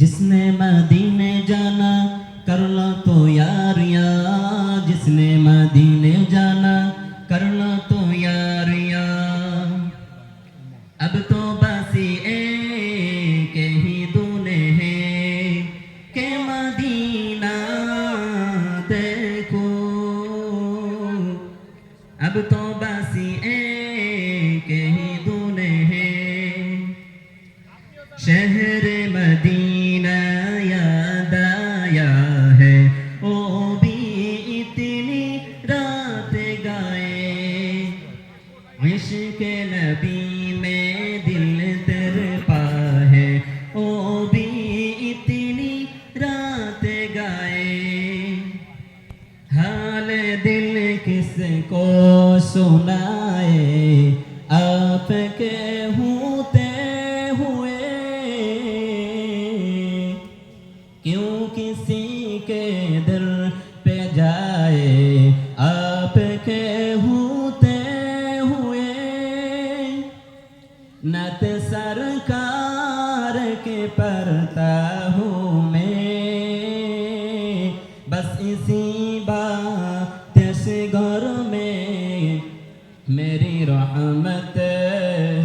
जिसने मदीने जाना कर लो तो यार या जिसने मदीने जाना कर लो तो यार या अब तो बस एक ही दूने हैं के मदीना देखो अब तो इश्क नबी में दिल तरपा है ओ भी इतनी रात गाए हाल दिल किसको सुनाए नत सरकार के पढ़ता हूँ मैं। बस इसी बात से घर में मेरी रहमत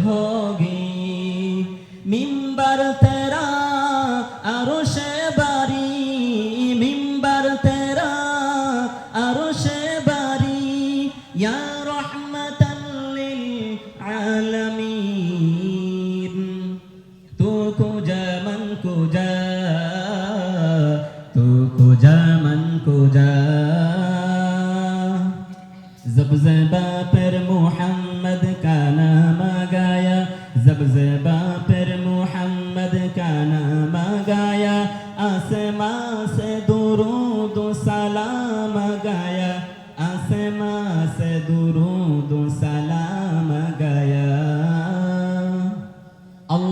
होगी। मिंबर तेरा अरुश बारी, मिंबर तेरा अरुश बारी या रहमतन लिल amin tu ko jaman ko ja tu ko jaman ko ja zab zaba per muhammad ka naam gaya zab zaba per muhammad ka naam gaya asma se durud salam gaya asma se durud salam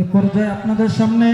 এ পর্যায়ে আপনাদের সামনে